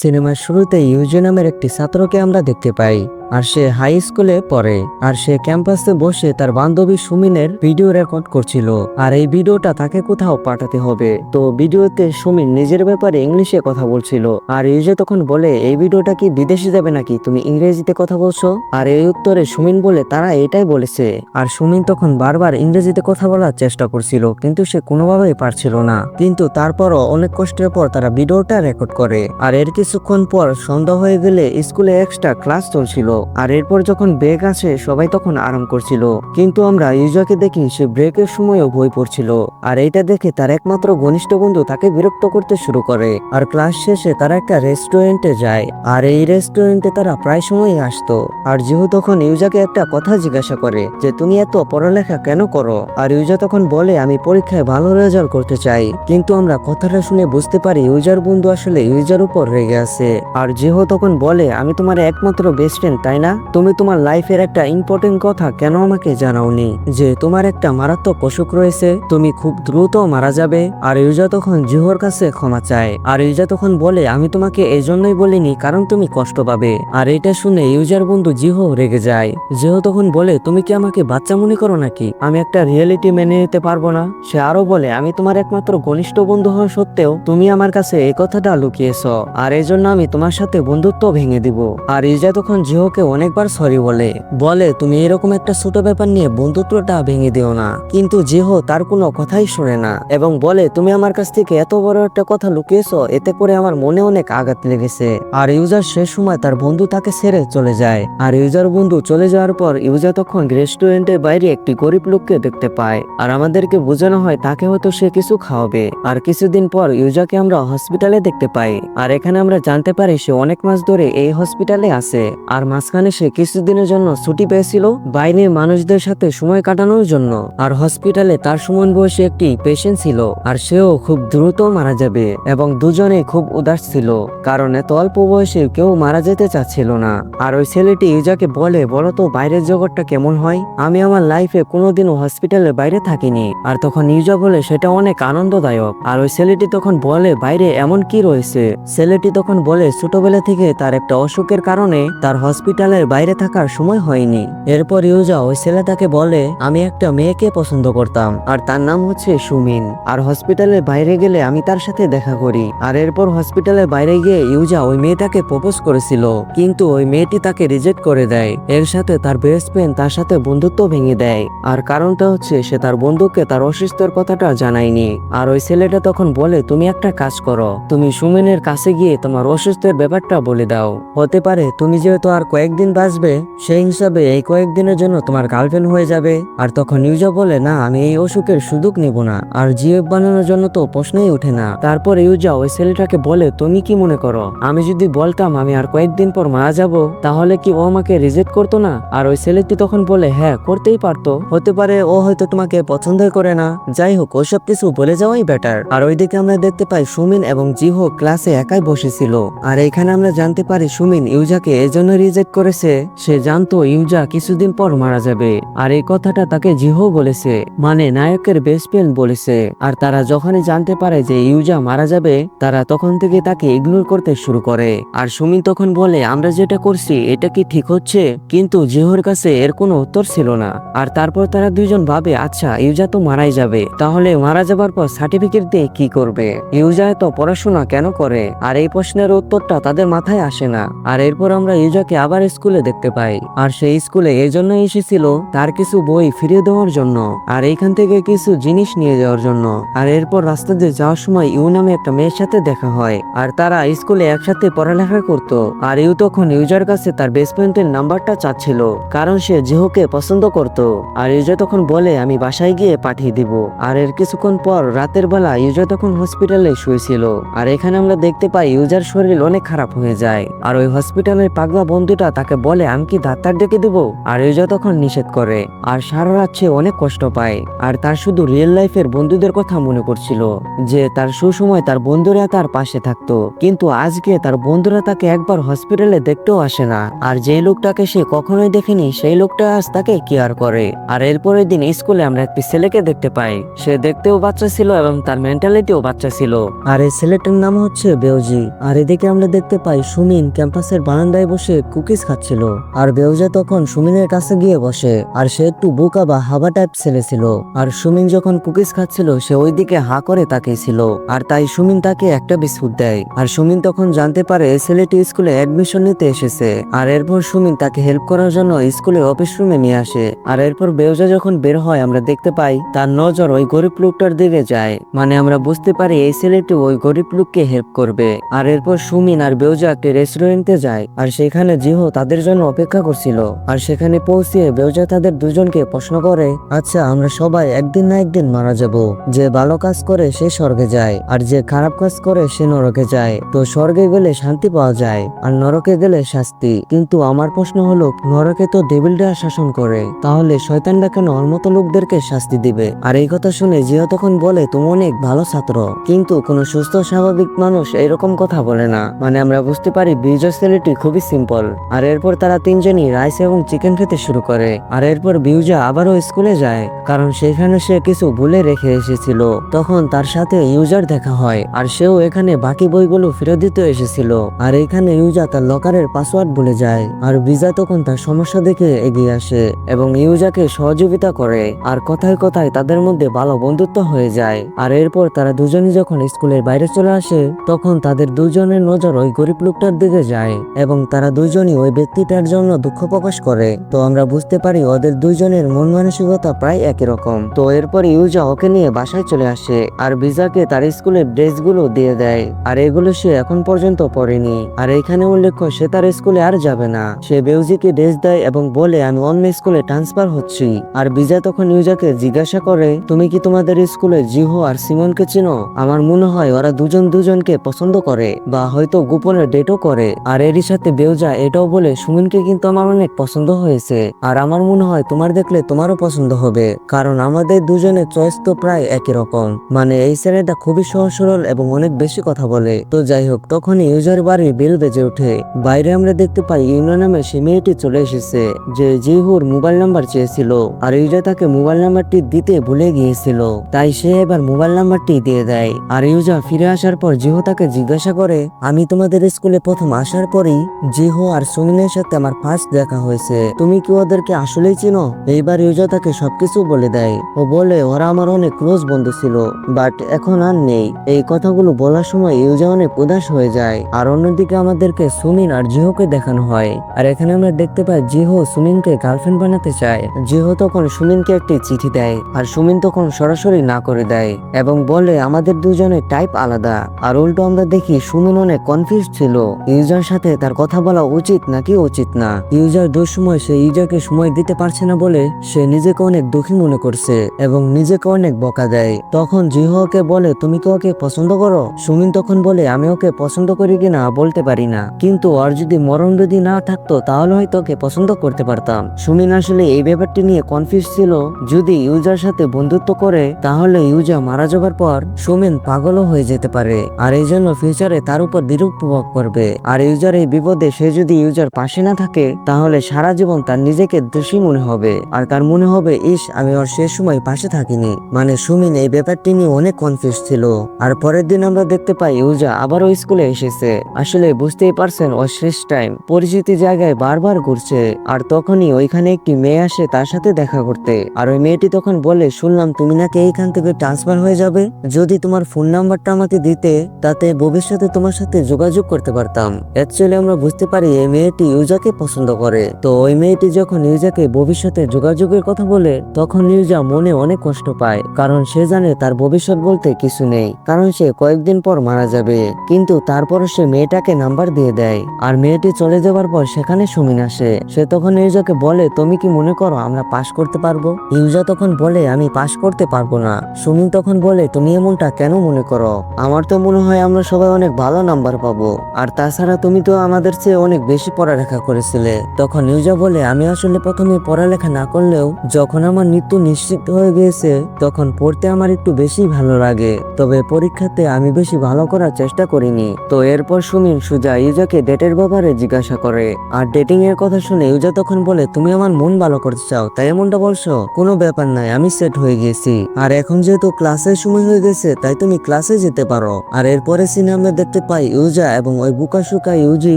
সিনেমার শুরুতে ইউজি নামের একটি ছাত্রকে আমরা দেখতে পাই। আর সে হাই স্কুলে পড়ে, আর সে ক্যাম্পাসে বসে তার বান্ধবী সুমিনের ভিডিও রেকর্ড করছিল। আর এই ভিডিওটা তাকে কোথাও পাঠাতে হবে। তো ভিডিওতে সুমিন নিজের ব্যাপারে ইংলিশে কথা বলছিল। আর ইউজে তখন বলে, এই ভিডিওটা কি বিদেশে যাবে নাকি? তুমি ইংরেজিতে কথা বলছো? আর এই উত্তরে সুমিন বলে, তারা এটাই বলেছে। আর সুমিন তখন বারবার ইংরেজিতে কথা বলার চেষ্টা করছিল, কিন্তু সে কোনোভাবেই পারছিল না। কিন্তু তারপরও অনেক কষ্টের পর তারা ভিডিওটা রেকর্ড করে। আর এর কিছুক্ষণ পর সন্ধ্যা হয়ে গেলে স্কুলে এক্সট্রা ক্লাস চলছিল। আর এরপর যখন ব্রেক আসে, সবাই তখন আরাম করছিল। কিন্তু আমরা ইউজাকে দেখি সে ব্রেকের সময়ও বই পড়ছিল আর এইটা দেখে তার একমাত্র ঘনিষ্ঠ বন্ধু তাকে বিরক্ত করতে শুরু করে। আর ক্লাস শেষে তারা একটা রেস্টুরেন্টে যায়। আর এই রেস্টুরেন্টে তারা প্রায় সময় আসতো। আর জিহু তখন ইউজাকে একটা কথা জিজ্ঞাসা করে যে, তুমি এত পড়ালেখা কেন করো? আর ইউজা তখন বলে, আমি পরীক্ষায় ভালো রেজাল্ট করতে চাই। কিন্তু আমরা কথাটা শুনে বুঝতে পারি ইউজার বন্ধু আসলে ইউজার উপর রেগে আছে। আর জিহো তখন বলে, আমি তোমার একমাত্র বেস্ট ফ্রেন্ড তাই না? তুমি তোমার লাইফের একটা ইম্পর্টেন্ট কথা কেন আমাকে জানাওনি? যে তোমার একটা মারাত্মক অসুখ রয়েছে, তুমি খুব দ্রুত মারা যাবে। আর ইউজা তখন জিহোর কাছে ক্ষমা চায়। আর ইউজা তখন বলে, আমি তোমাকে এই জন্যই বলিনি, কারণ তুমি কষ্ট পাবে। আর এটা শুনে ইউজার বন্ধু জিহো রেগে যায়। জিহো তখন বলে, তুমি কি আমাকে বাচ্চা মনে করো নাকি? আমি একটা রিয়েলিটি মেনে নিতে পারব না। সে আরও বলে, আমি তোমার একমাত্র ঘনিষ্ঠ বন্ধু হওয়া সত্ত্বেও তুমি আমার কাছে এই কথাটা লুকিয়েছ। আর এই জন্য আমি তোমার সাথে বন্ধুত্ব ভেঙে দিব। আর ইজা তখন জিহোকে অনেকবার সরি বলে। বলে, তুমি এরকম একটা ছোট ব্যাপার নিয়ে বন্ধুত্বটা ভেঙে দিও না। কিন্তু জিহো তার কোনো কথাই শোনে না এবং বলে, তুমি আমার কাছ থেকে এত বড় একটা কথা লুকিয়েছ, এতে করে আমার মনে অনেক আঘাত লেগেছে। আর ইউজার শেষ সময় তার বন্ধু তাকে ছেড়ে চলে যায়। আর ইউজার বন্ধু চলে যাওয়ার পর ইউজার তখন রেস্টুরেন্টের বাইরে একটি গরিব লোককে দেখতে পায়। আর আমাদেরকে বোঝানো হয়, তাকে হয়তো সে কিছু খাওয়াবে। আর কিছুদিন পর ইউজাকে আমরা হসপিটালে দেখতে পাই। আর এখানে আমরা জানতে পারি, সে অনেক মাস ধরে এই হসপিটালে আছে। আর মাঝখানে সে কিছুদিনের জন্য ছুটি পেয়েছিল বাইরের মানুষদের সাথে সময় কাটানোর জন্য। আর হসপিটালে তার সমান বয়সী একটি পেশেন্ট ছিল, আর সেও খুব দ্রুত মারা যাবে এবং দুজনে খুব উদাস ছিল, কারণ এত অল্প বয়সে কেউ মারা যেতে চাচ্ছিল না। আর ওই ছেলেটি ইউজাকে বলে, বলো তো বাইরের জগৎটা কেমন হয়? আমি আমার লাইফে কোনোদিনও হসপিটালের বাইরে থাকিনি, আর তখন ইউজা বলে সেটা অনেক আনন্দদায়ক। আর ওই ছেলেটি তখন বলে, বাইরে এমন কি রয়েছে? ছেলেটি তখন বলে, ছোটবেলা থেকে তার একটা অসুখের কারণে তার হসপিটালের বাইরে থাকার সময় হয়নি। এরপর ইউজা ওই ছেলেটাকে বলে, আমি একটা মেয়েকে পছন্দ করতাম, আর তার নাম হচ্ছে সুমিন। আর হসপিটালের বাইরে গেলে আমি তার সাথে দেখা করি। আর এরপর হসপিটালের বাইরে গিয়ে ইউজা ওই মেয়েটাকে প্রপোজ করেছিল, কিন্তু ওই মেয়েটি তাকে রিজেক্ট করে দেয়। এর সাথে তার বেস্ট ফ্রেন্ড তার সাথে বন্ধুত্ব ভেঙে দেয়। আর কারণটা হচ্ছে, সে তার বন্ধুকে তার অসুস্থের কথাটা জানায়নি। আর ওই ছেলেটা তখন বলে, তুমি একটা কাজ করো, তুমি সুমিনের কাছে গিয়ে তোমার অসুস্থের ব্যাপারটা বলে দাও। হতে পারে, তুমি যেহেতু আর কয়েকদিন বাঁচবে, সেই হিসাবে এই কয়েকদিনের জন্য তোমার গার্লফ্রেন্ড হয়ে যাবে। আর তখন ইউজা বলে, না, আমি এই অসুখের সুযোগ নেব না। আর জিএফ বানানোর জন্য তো প্রশ্নই ওঠে না। তারপর ইউজা ওই ছেলেটাকে বলে, তুমি কি মনে করো? আমি যদি বলতাম আমি আর কয়েকদিন পর মারা যাব, তাহলে কি ও আমাকে রিজেক্ট করতো না? আর ওই ছেলেটি তখন বলে হ্যাঁ করতেই পারতো। হতে পারে ও হয়তো তোমাকে পছন্দ করে না। যাই হোক, ওসব কিছু বলে যাওয়াই বেটার আর ওইদিকে আমরা দেখতে পাই সুমিন এবং জিহো ক্লাসে একাই বসেছিল। আর এখানে আমরা জানতে পারি সুমিন ইউজাকে এজন্য রিজেক্ট করেছে, সে জানতো ইউজা কিছুদিন পর মারা যাবে। আর এই কথাটা তাকে জিহো বলেছে মানে নায়কের বেস্ট ফ্রেন্ড বলেছে। আর তারা যখনই জানতে পারে যে ইউজা মারা যাবে, তারা তখন থেকে তাকে ইগনোর করতে শুরু করে। আর সুমিন তখন বলে, আমরা যেটা করছি, এটা কি ঠিক হচ্ছে? কিন্তু জিহোর কাছে এর কোনো উত্তর ছিল না। আর তারপর তারা দুইজন ভাবে আচ্ছা ইউজা তো মারাই যাবে। তাহলে মারা যাবার পর সার্টিফিকেট দিয়ে কি করবে? ইউজা এত পড়াশোনা কেন করে? আর এই প্রশ্নের উত্তরটা তাদের মাথায় আসে না। আর এরপর আমরা ইউজাকে আবার স্কুলে দেখতে পাই। আর সেই স্কুলে এই জন্য এসেছিল তার কিছু বই ফিরিয়ে দেওয়ার জন্য আর এইখান থেকে কিছু জিনিস নিয়ে যাওয়ার জন্য। আর এরপর রাস্তা দিয়ে যাওয়ার সময় ইউ নামে একটা মেয়ের সাথে দেখা হয়। আর তারা স্কুলে একসাথে পড়ালেখা করত। আর ইউ তখন ইউজার কাছে তার বেস্ট ফ্রেন্ডের নাম্বারটা চাচ্ছিল, কারণ সে জিহোকে পছন্দ করত। আর ইউজা তখন বলে, আমি বাসায় গিয়ে পাঠিয়ে দিব। আর এর কিছুক্ষণ পর রাতের বেলা ইউজা তখন হসপিটালে শুয়েছিল। আর এখানে আমরা দেখতে পাই ইউজার শরীর অনেক খারাপ হয়ে যায়। আর ওই হসপিটালের পাগলা বন্ধুটা তাকে বলে, আমি কি ডাক্তার ডেকে দেবো? আর ইউজা তখন নিষেধ করে, আর সারা রাত সে অনেক কষ্ট পায়। আর তার শুধু রিয়েল লাইফের বন্ধুদের কথা মনে করছিল যে তার সুসময় তার বন্ধুরা তার পাশে থাকতো। কিন্তু আজকে তার বন্ধুরা তাকে একবার হসপিটালে দেখতেও আসে না। আর যে লোকটাকে সে কখনোই দেখেনি, সেই লোকটা আজ তাকে কেয়ার করে। আর এরপরের দিন স্কুলে আমরা একটি ছেলেকে দেখতে পাই। সে দেখতেও বাচ্চা ছিল এবং তার মেন্টালিটিও বাচ্চা ছিল। আর এই ছেলেটার নাম হচ্ছে বেউজি। আর এদিকে আমরা দেখতে পাই সুমিন ক্যাম্পাসের বারান্দায় বসে কুকিজ খাচ্ছিল। আর বেউজা তখন সুমিনের কাছে গিয়ে বসে, আর সে একটু বোকা বা হাবা টাইপ ছেলে ছিল। আর সুমিন যখন কুকিজ খাচ্ছিল, সে ওইদিকে হা করে তাকিয়েছিল। আর তাই সুমিন তাকে একটা বিস্কুট দেয়। আর সুমিন তখন জানতে পারে ছেলেটি স্কুলে অ্যাডমিশন নিতে এসেছে। আর এরপর সুমিন তাকে হেল্প করার জন্য স্কুলের অফিস রুমে নিয়ে আসে। আর এরপর বেউজা যখন বের হয়, আমরা দেখতে পাই তার নজর ওই গরিব লোকটার দিকে যায়। মানে আমরা বুঝতে পারি এই ছেলেটি ওই গরিব লোককে হেল্প করবে। আর এরপর সুমিন আর বেউজা একটি রেস্টুরেন্টে যায়। আর সেখানে জিহো তাদের জন্য অপেক্ষা করছিল। আর সেখানে পৌঁছে বেউজা তাদের দুজনকে প্রশ্ন করে আচ্ছা আমরা সবাই একদিন না একদিন মারা যাব। যে ভালো কাজ করে সে স্বর্গে যায়, আর যে খারাপ কাজ করে সে নরকে যায়। তো স্বর্গে গেলে শান্তি পাওয়া যায়, আর নরকে গেলে শাস্তি। কিন্তু আমার প্রশ্ন হলো, নরকে তো ডেভিলরা শাসন করে। তাহলে শয়তানরা কেন ওর মতো লোকদেরকে শাস্তি দিবে? আর এই কথা শুনে জিয়া তখন বলে, তুমি অনেক ভালো ছাত্র। কিন্তু কোনো সুস্থ, স্বাভাবিক মানুষ এরকম কথা বলে না। মানে আমরা বুঝতে পারি বিজয় ছেলেটি খুবই সিম্পল আর এরপর তারা তিনজনই রাইস এবং চিকেন খেতে শুরু করে। আর এরপর বিউজা আবারও স্কুলে যায়, কারণ সেখানে সে কিছু ভুলে রেখে এসেছিল। তখন তার সাথে ইউজার দেখা হয়, আর সেও এখানে বাকি বইগুলো ফেরত দিতে এসেছিল। আর এখানে ইউজা তার লকারের পাসওয়ার্ড ভুলে যায়, আর বিজা তখন তার সমস্যা দেখে এগিয়ে আসে এবং ইউজাকে সহযোগিতা করে, আর কথায় কথায় তাদের মধ্যে ভালো বন্ধুত্ব হয়ে যায়। আর এরপর তারা দুজনই যখন স্কুলের বাইরে চলে আসে, তখন তাদের দুজনের নজর ওই গরিব লোকটার দিকে যায় এবং তারা দুজনই ওই ব্যক্তিটার জন্য দুঃখ প্রকাশ করে। তো আমরা বুঝতে পারি ওদের দুইজনের মন মানসিকতা প্রায় একই রকম। তো এরপর ইউজা ওকে নিয়ে বাসায় চলে আসে আর বিজাকে তার স্কুলের ড্রেসগুলো দিয়ে দেয়। আর এগুলো সে এখন পর্যন্ত পড়েনি। আর এখানে উল্লেখ্য, সে তার স্কুলে আর যাবে না। সে বেউজিকে ড্রেস দেয় এবং বলে, আমি অন্য স্কুলে ট্রান্সফার হচ্ছি। আর বিজা তখন ইউজাকে জিজ্ঞাসা করে, তুমি কি তোমাদের স্কুলে জিহো আর সিমনকে চিনো? আমার মনে হয় ওরা দুজন দুজনকে পছন্দ করে, বা হয়তো গোপনে ডেটও করে। আর এরই সাথে বেউজা এটাও বলে সুমিনকে কিন্তু আমার অনেক পছন্দ হয়েছে। আর আমার মনে হয় তোমার দেখলে তোমারও পছন্দ হবে, কারণ আমাদের দুজনের চয়েস তো প্রায় একই রকম। মানে এই ছেলেটা খুবই সহজ, সরল এবং অনেক বেশি কথা বলে। তো যাই হোক, তখনই ইউজার বাড়ির বেল বেজে ওঠে। বাইরে আমরা দেখতে পাই ইউনা নামে সে মেয়েটি চলে এসেছে, যে জিহুর মোবাইল নাম্বার চেয়েছিল। আর ইউজা তাকে মোবাইল নাম্বারটি দিতে ভুলে গিয়েছিল। তাই সে এবার মোবাইল নাম্বারটি দিয়ে দেয়। আর ইউজা ফিরে আসার পর জিহো তাকে জিজ্ঞাসা করে, আমি তোমাদের স্কুলে প্রথম আসার পরই জিহো আর সুমিনের সাথে আমার ফার্স্ট দেখা হয়েছে। তুমি কি ওদেরকে আসলেই চিনো? এইবার ইউজা তাকে সবকিছু বলে দেয়। ও বলে, ওরা আমার অনেক ক্লোজ বন্ধু ছিল বাট এখন আর নেই। এই কথাগুলো বলার সময় ইউজা অনেক উদাস হয়ে যায়। আর অন্যদিকে আমাদেরকে সুমিন আর জিহোকে দেখানো হয়। আর এখানে আমরা দেখতে পাই জিহো সুমিনকে গার্লফ্রেন্ড বানাতে চায়। জিহো তখন সুমিনকে একটি চিঠি দেয়, আর সুমিন তখন সরাসরি না করে দেয়, এবং বলে, আমাদের দুজনের টাইপ আলাদা। আর উল্টো আমরা দেখি সুমিন অনেক কনফিউজ ছিল। ইউজার সাথে তার কথা বলা উচিত নাকি উচিত না। ইউজার দুঃসময় সে ইউজারকে সময় দিতে পারছে না বলে সে নিজেকে অনেক দুঃখী মনে করছে এবং নিজেকে অনেক বকা দেয়। তখন জিহোকে বলে, তুমি কি ওকে পছন্দ করো? সুমিন তখন বলে, আমি ওকে পছন্দ করি কিনা বলতে পারি না। কিন্তু ওর যদি মরণ যদি না থাকতো, তাহলে হয়তো ওকে পছন্দ করতে পারতাম। সুমিন আসলে এই ব্যাপারটি নিয়ে কনফিউজ ছিল। যদি ইউজার সাথে বন্ধুত্ব করে, তাহলে ইউজা মারা যাবার পর সুমিন পাগলও হয়ে যেতে পারে। আর এই জন্য ফিউচারে তার উপর বিরূপ প্রভাব পড়বে। আর ইউজার এই বিপদে সে যদি ইউজার পাশে না থাকে, তাহলে সারা জীবন তার নিজেকে দোষী মনে হবে। আর তার মনে হবে, ইস, আমি ওর শেষ সময় পাশে থাকিনি। মানে সুমিন এই ব্যাপারটি নিয়ে অনেক কনফিউজ ছিল। আর পরের দিন আমরা দেখতে পাই ইউজা আবারও স্কুলে এসেছে। আসলে বুঝতেই পারছেন ও শেষ টাইম পরিচিতি জায়গায় বারবার ঘুরছে। আর তখনই ওইখানে একটি মেয়ে আসে তার সাথে দেখা করতে। আর ওই মেয়েটি তখন বলে, শুনলাম তুমি নাকি এইখান থেকে ট্রান্সফার হয়ে যাবে। যদি তোমার ফোন নাম্বারটা আমাকে দিতে, তাতে ভবিষ্যতে তোমার সাথে যোগাযোগ করতে পারতাম। অ্যাকচুয়ালি আমরা বুঝতে পারি, এই মেয়েটি ইউজাকে পছন্দ করে। তো ওই মেয়েটি যখন ইউজাকে ভবিষ্যতে যোগাযোগের কথা বলে, তখন ইউজা মনে অনেক কষ্ট পায়, কারণ সে জানে তার ভবিষ্যৎ বলতে কিছু নেই, কারণ সে কয়েকদিন পর মারা যাবে। কিন্তু তারপর সে মেয়েটাকে নাম্বার দিয়ে দেয়, আর মেয়েটি চলে যাওয়ার পর সেখানে সুমিন আসে। সে তখন ইউজাকে বলে, তুমি কি মনে করো আমরা পাশ করতে পারব? ইউজা তখন বলে, আমি পাশ করতে পারব না। সুমিন তখন বলে, তুমি এমনটা কেন মনে করো? আমার তো মনে হয় আমরা সবাই অনেক ভালো নাম্বার পাবো। আর তাছাড়া তুমি তো আমাদের চেয়ে অনেক বেশি পড়ালেখা করেছিলে। তখন ইউজা বলে, আমি আসলে প্রথমে পড়ালেখা না করলেও যখন আমার মৃত্যু নিশ্চিত হয়ে গিয়েছে, তখন পড়তে আমার একটু বেশি ভালো লাগে। তবে পরীক্ষাতে আমি বেশি ভালো করার চেষ্টা করিনি। তো এরপর সুমিন সুজা ইউজাকে ডেটের ব্যাপারে জিজ্ঞাসা করে। আর ডেটিং এর কথা শুনে ইউজা তখন বলে, তুমি আমার মন ভালো করতে চাও, তাই এমনটা বলছো? কোনো ব্যাপার নাই, আমি সেট হয়ে গেছি আর এখন যেহেতু ক্লাসের সময় হয়ে গেছে, তাই তুমি ক্লাসে যেতে পারো। আর এরপরে সিনে আমরা দেখতে পাই ইউজা এবং ওই বুকাশুকা ইউজি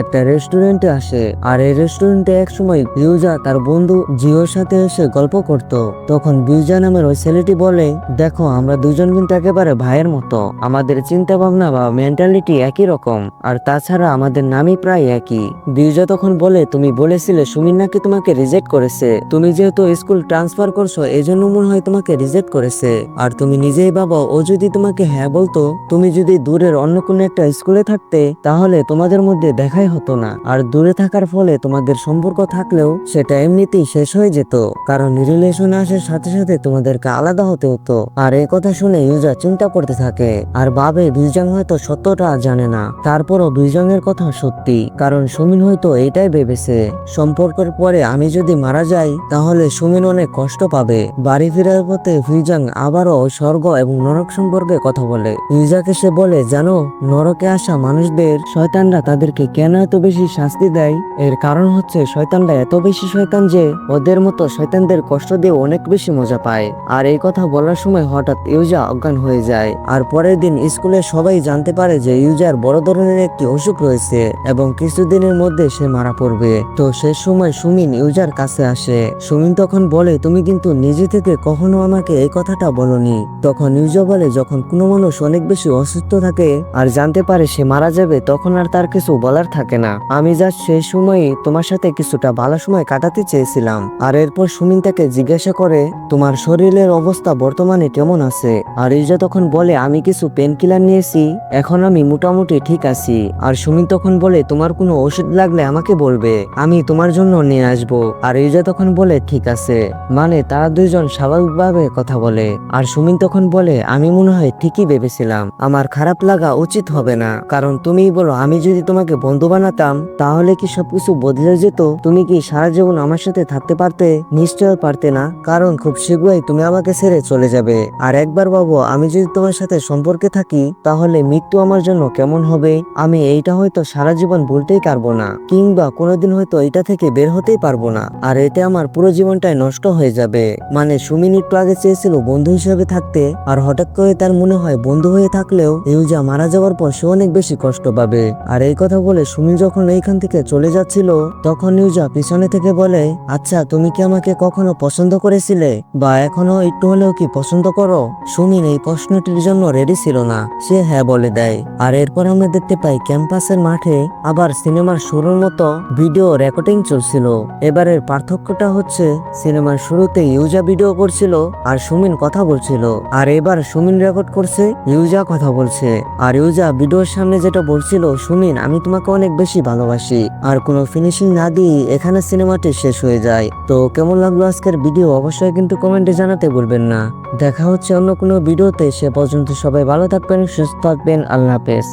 একটা রেস্টুরেন্টে আসে। আর এই রেস্টুরেন্টে এক সময় ইউজা তার বন্ধু জিওর সাথে এসে গল্প করত। তখন বিউজা নামের ওই ছেলেটি বলে, দেখো, আমরা দুজন কিন্তু একেবারে ভাইয়ের মতো। আমাদের চিন্তা ভাবনা বা মেন্টালিটি একই রকম, আর তাছাড়া আমাদের নামই প্রায় একই। বিউজা তখন বলে, তুমি বলেছিলে সুমিন নাকি তোমাকে রিজেক্ট করেছে। তুমি যেহেতু স্কুল ট্রান্সফার করছ, এই জন্য মনে হয় তোমাকে রিজেক্ট করেছে। আর তুমি নিজেই ভাবো, ও যদি তোমাকে হ্যাঁ বলতো, তুমি যদি দূরের অন্য কোনো একটা স্কুলে থাকতে, তাহলে তোমাদের মধ্যে দেখাই হতো না। আর দূরে থাকার ফলে তোমাদের সম্পর্ক থাকলেও সেটা এমনিতেই শেষ হয়ে যেত। কারণ রিলেশনে আসার সাথে সাথে তোমাদেরকে আলাদা হতে হতো। আর এই কথা শুনে ইউজা চিন্তা করতে থাকে, আর ভাবে বিজং হয়তো সত্যটা জানে না। তারপরও বিজং এর কথা সত্যি, কারণ সুমিন হয়তো এটাই ভেবেছে। সম্পর্কের পরে আমি যদি মারা যাই, তাহলে সুমিন অনেক কষ্ট পাবে। বাড়ি ফেরার পথে ফিজাং আবারও স্বর্গ এবং নরক সম্পর্কে কথা বলে। ইউজাকে সে বলে, জানো, নরকে আসা মানুষদের শয়তানরা তাদেরকে কেন এত বেশি শাস্তি দেয়। এর কারণ হচ্ছে শয়তানরা এত বেশি শয়তান যে ওদের মতো শয়তানদের কষ্ট দিয়ে অনেক বেশি মজা পায়। আর এই কথা বলার সময় হঠাৎ ইউজা অজ্ঞান হয়ে যায়। আর পরের দিন স্কুলে সবাই জানতে পারে যে ইউজার বড় ধরনের একটি অসুখ রয়েছে এবং কিছুদিনের মধ্যে সে মারা পড়বে। তো সে সময় সুমিন ইউজার কাছে আসে। সুমিন তখন বলে, তুমি কিন্তু নিজে থেকে কখনো আমাকে এই কথাটা বলনি। তখন ইউজা বলে, যখন কোনো মানুষ অনেক বেশি অসুস্থ থাকে আর জানতে পারে সে মারা যাবে, তখন আর তার কিছু বলার থাকে না। আমি যা সেই সময়ই তোমার সাথে কিছুটা ভালো সময় কাটাতে চেয়েছিলাম। আর এরপর সুমিন তাকে জিজ্ঞাসা করে, তোমার শরীরের অবস্থা বর্তমানে কেমন আছে? আর ইউজা তখন বলে, আমি কিছু পেন কিলার নিয়েছি, এখন আমি মোটামুটি ঠিক আছি। আর সুমিন তখন বলে, তোমার কোনো ওষুধ লাগলে আমাকে বলবে, আমি তোমার জন্য নিয়ে আসব। আর ইউজা তখন বলে, ঠিক আছে। মানে তারা দুইজন স্বাভাবিকভাবে কথা বলে। আর সুমিন তখন বলে, আমি মনে হয় ঠিকই ভেবেছিলাম। আমার খারাপ লাগা উচিত হবে না। কারণ তুমিই বলো, আমি যদি তোমাকে বন্ধু বানাতাম তাহলে কি সবকিছু বদলে যেত? তুমি কি সারা জীবন আমার সাথে থাকতে পারতে? নিশ্চয় পারতে না। কারণ খুব শীঘ্রই তুমি আমাকে ছেড়ে চলে যাবে। আর একবার বাবু আমি যদি তোমার সাথে সম্পর্কে থাকি, তাহলে মৃত্যু আমার জন্য কেমন হবে? আমি এইটা হয়তো সারা জীবন ভুলতেই পারব না। কিংবা কোনোদিন হয়তো এটা থেকে বের হতেই পারব না। আর এতে আমার পুরো জীবনটাই নষ্ট হয়ে যাবে। মানে সুমিন একটু আগে চেয়েছিল বন্ধু হিসেবে থাকতে, আর হঠাৎ করে তার মনে হয় বন্ধু হয়ে থাকলেও ইউজা মারা যাওয়ার পর সে অনেক বেশি কষ্ট পাবে। আর এই কথা বলে সুমিন যখন এইখান থেকে চলে যাচ্ছিল, তখন ইউজা পিছনে থেকে বলে আচ্ছা তুমি কি আমাকে কখনো পছন্দ করেছিলে? বা এখনও একটু হলেও কি পছন্দ করো? সুমিন এই প্রশ্নটির জন্য রেডি ছিল না। সে হ্যাঁ বলে দেয়। আর এরপর আমরা দেখতে পাই ক্যাম্পাসের মাঠে আবার সিনেমার শুরুর মতো ভিডিও রেকর্ডিং চলছিল। এবারের পার্থক্যটা হচ্ছে, সিনেমার শুরুতে ইউজা ভিডিও করছিল আর সুমিন কথা বলছিল। আর এবার সুমিন রেকর্ড করছে, ইউজা কথা বলছে। আর ইউজা ভিডিওর সামনে যেটা বলছিল, সুমিন, আমি তোমাকে অনেক বেশি ভালোবাসি। আর কোনো ফিনিশিং না দিয়ে এখানে সিনেমাটি শেষ হয়ে যায়। তো কেমন লাগল আজকের ভিডিও অবশ্যই কিন্তু কমেন্টে জানাতে বলবেন না। দেখা হচ্ছে অন্য কোনো ভিডিওতে সে পর্যন্ত সবাই ভালো থাকবেন, সুস্থ থাকবেন। আল্লাহ হাফেজ।